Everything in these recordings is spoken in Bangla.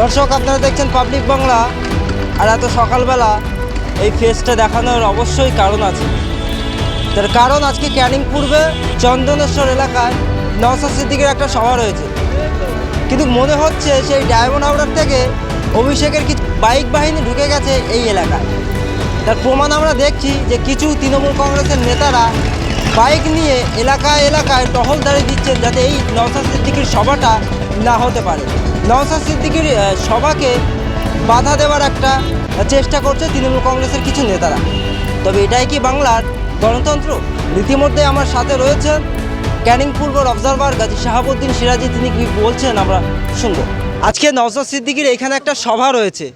দর্শক, আপনারা দেখছেন পাবলিক বাংলা আর এত সকালবেলা এই ফেসটা দেখানোর অবশ্যই কারণ আছে। তার কারণ আজকে ক্যানিং পূর্বে চন্দনেশ্বর এলাকায় নওসাদ সিদ্দিকের একটা সভা রয়েছে। কিন্তু মনে হচ্ছে সেই ডায়মন্ড হাওড়ার থেকে অভিষেকের কিছু বাইক বাহিনী ঢুকে গেছে এই এলাকায়। তার প্রমাণ আমরা দেখছি যে কিছু তৃণমূল কংগ্রেসের নেতারা বাইক নিয়ে এলাকায় এলাকায় টহলদারি দিচ্ছেন যাতে এই নওসাদ সিদ্দিকির সভাটা না হতে পারে। নওসাদ সিদ্দিকির সভাকে বাধা দেওয়ার একটা চেষ্টা করছে তৃণমূল কংগ্রেসের কিছু নেতারা। তবে এটাই কি বাংলার গণতন্ত্র? রীতিমধ্যে আমার সাথে রয়েছেন ক্যানিং পূর্বর অবজারভার গাজী শাহাবুদ্দিন সিরাজি, তিনি কি বলছেন আমরা শুনব। আজকে নওসাদ সিদ্দিকির এখানে একটা সভা রয়েছে।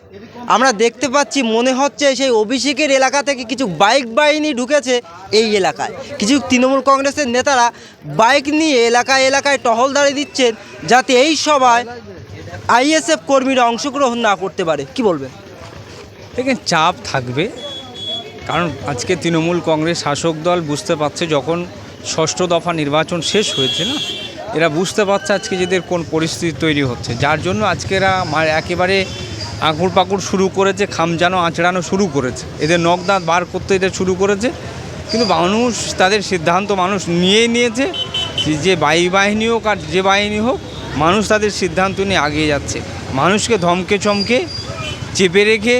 আমরা দেখতে পাচ্ছি, মনে হচ্ছে সেই অভিষেকের এলাকা থেকে কিছু বাইক বাহিনী ঢুকেছে এই এলাকায়। কিছু তৃণমূল কংগ্রেসের নেতারা বাইক নিয়ে এলাকায় এলাকায় টহলদারি দিচ্ছেন যাতে এই সভায় আইএসএফ কর্মীরা অংশগ্রহণ না করতে পারে, কি বলবেন? দেখেন, চাপ থাকবে, কারণ আজকে তৃণমূল কংগ্রেস শাসক দল বুঝতে পারছে যখন ষষ্ঠ দফা নির্বাচন শেষ হয়েছে না, এরা বুঝতে পারছে আজকে যেদের কোন পরিস্থিতি তৈরি হচ্ছে। যার জন্য আজকে এরা একেবারে আঁকুড় পাকুড় শুরু করেছে খামজানো আঁচড়ানো শুরু করেছে। এদের নখদাঁত বার করতে এদের শুরু করেছে, কিন্তু মানুষ, তাদের সিদ্ধান্ত মানুষ নিয়েই নিয়েছে, যে- যে বায়ু বাহিনী হোক আর যে বাহিনী হোক মানুষ তাদের সিদ্ধান্ত নিয়ে আগিয়ে যাচ্ছে। মানুষকে ধমকে চমকে চেপে রেখে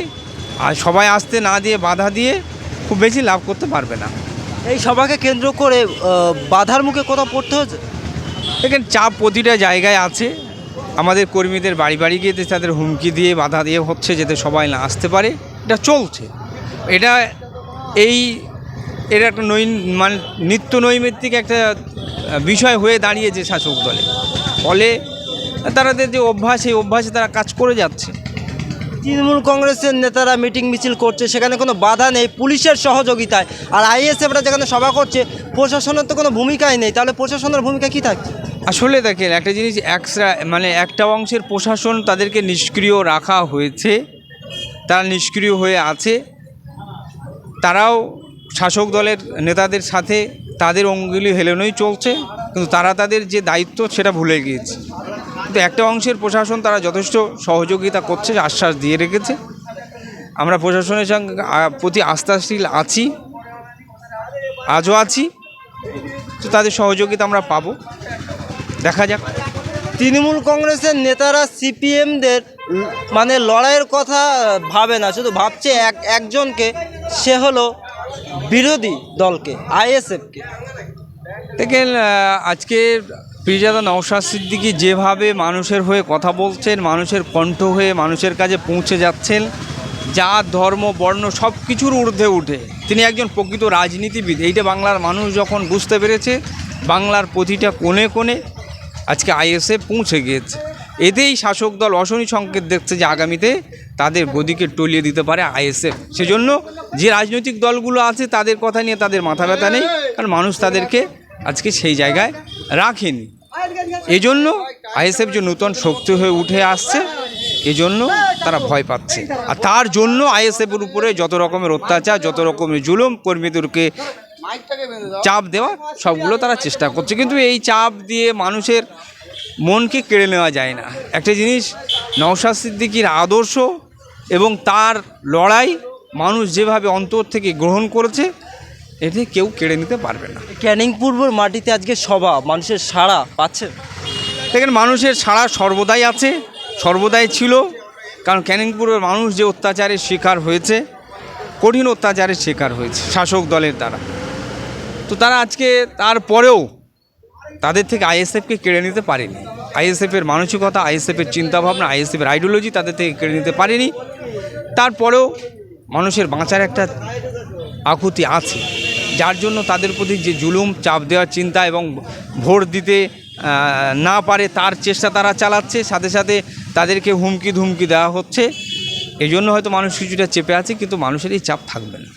আর সবাই আসতে না দিয়ে বাধা দিয়ে খুব বেশি লাভ করতে পারবে না। এই সভাকে কেন্দ্র করে বাধার মুখে কোথাও পড়তে হয়েছে? এখানে চাপ প্রতিটা জায়গায় আছে। আমাদের কর্মীদের বাড়ি বাড়ি গিয়ে তাদের হুমকি দিয়ে বাধা দিয়ে হচ্ছে যাতে সবাই না আসতে পারে। এটা চলছে। এটা এই এটা একটা নৈ মানে নিত্য নৈমিত্তিক একটা বিষয় হয়ে দাঁড়িয়েছে শাসক দলে। ফলে তাদের যে অভ্যাস এই অভ্যাসে তারা কাজ করে যাচ্ছে। তৃণমূল কংগ্রেসের নেতারা মিটিং মিছিল করছে সেখানে কোনো বাধা নেই পুলিশের সহযোগিতায়। আর আইএসএফরা যেখানে সভা করছে প্রশাসনের তো কোনো ভূমিকাই নেই তাহলে প্রশাসনের ভূমিকা কী থাকছে? আসলে দেখেন একটা জিনিস একসরা মানে একটা অংশের প্রশাসন তাদেরকে নিষ্ক্রিয় রাখা হয়েছে তারা নিষ্ক্রিয় হয়ে আছে। তারাও শাসক দলের নেতাদের সাথে তাদের অঙ্গুলি হেলেনই চলছে। কিন্তু তারা তাদের যে দায়িত্ব সেটা ভুলে গিয়েছে। কিন্তু একটা অংশের প্রশাসন তারা যথেষ্ট সহযোগিতা করছে, আশ্বাস দিয়ে রেখেছে। আমরা প্রশাসনের সঙ্গে প্রতি আস্থাশীল আছি, আজও আছি। তো তাদের সহযোগিতা আমরা পাবো। দেখা যাক। তৃণমূল কংগ্রেসের নেতারা সিপিএমদের মানে লড়াইয়ের কথা ভাবে না, শুধু ভাবছে এক, একজনকে, সে হলো বিরোধী দলকে আইএসএফকে দেখেন আজকে প্রিজাদা নওশাদ সিদ্দিকি যেভাবে মানুষের হয়ে কথা বলছেন, মানুষের কণ্ঠ হয়ে মানুষের কাছে পৌঁছে যাচ্ছেন জাত ধর্ম, বর্ণ সব কিছুর ঊর্ধ্বে উঠে। তিনি একজন প্রকৃত রাজনীতিবিদ। এইটা বাংলার মানুষ যখন বুঝতে পেরেছে, বাংলার প্রতিটা কোণে কোণে আজকে আইএসএ পৌঁছে গিয়েছে। এতেই শাসক দল অশনি সংকেত দেখছে যে আগামীতে তাদের গদিকে টলিয়ে দিতে পারে আইএসএফ। সেজন্য যে রাজনৈতিক দলগুলো আছে, তাদের কথা নিয়ে তাদের মাথা ব্যথা নেই, কারণ মানুষ তাদেরকে আজকে সেই জায়গায় রাখেনি। এই জন্য আইএসএফ যে নূতন শক্তি হয়ে উঠে আসছে, এজন্য তারা ভয় পাচ্ছে। আর তার জন্য আইএসএফের উপরে যত রকমের অত্যাচার, যত রকমের জুলুম, কর্মীদেরকে চাপ দেওয়া, সবগুলো তারা চেষ্টা করছে। কিন্তু এই চাপ দিয়ে মানুষের মনকে কেড়ে নেওয়া যায় না। একটা জিনিস নওশাদ সিদ্দিকির আদর্শ এবং তার লড়াই মানুষ যেভাবে অন্তর থেকে গ্রহণ করেছে এটি কেউ কেড়ে নিতে পারবে না। ক্যানিং পূর্বর মাটিতে আজকে সভা মানুষের সাড়া পাচ্ছে দেখেন মানুষের সাড়া সর্বদাই আছে সর্বদাই ছিল কারণ ক্যানিংপুরের মানুষ যে অত্যাচারের শিকার হয়েছে কঠিন অত্যাচারের শিকার হয়েছে শাসক দলের দ্বারা। তো তারা আজকে তারপরেও তাদের থেকে আইএসএফকে কেড়ে নিতে পারেনি। আইএসএফের মানসিকতা, আইএসএফের চিন্তাভাবনা, আইএসএফের আইডিওলজি তাদের থেকে কেড়ে নিতে পারেনি। তারপরেও মানুষের বাঁচার একটা আকুতি আছে, যার জন্য তাদের প্রতি যে জুলুম, চাপ দেওয়ার চিন্তা এবং ভোট দিতে না পারে তার চেষ্টা তারা চালাচ্ছে, সাথে সাথে তাদেরকে হুমকি ধুমকি দেওয়া হচ্ছে। এই জন্য হয়তো মানুষ কিছুটা চেপে আছে, কিন্তু মানুষের এই চাপ থাকবে না।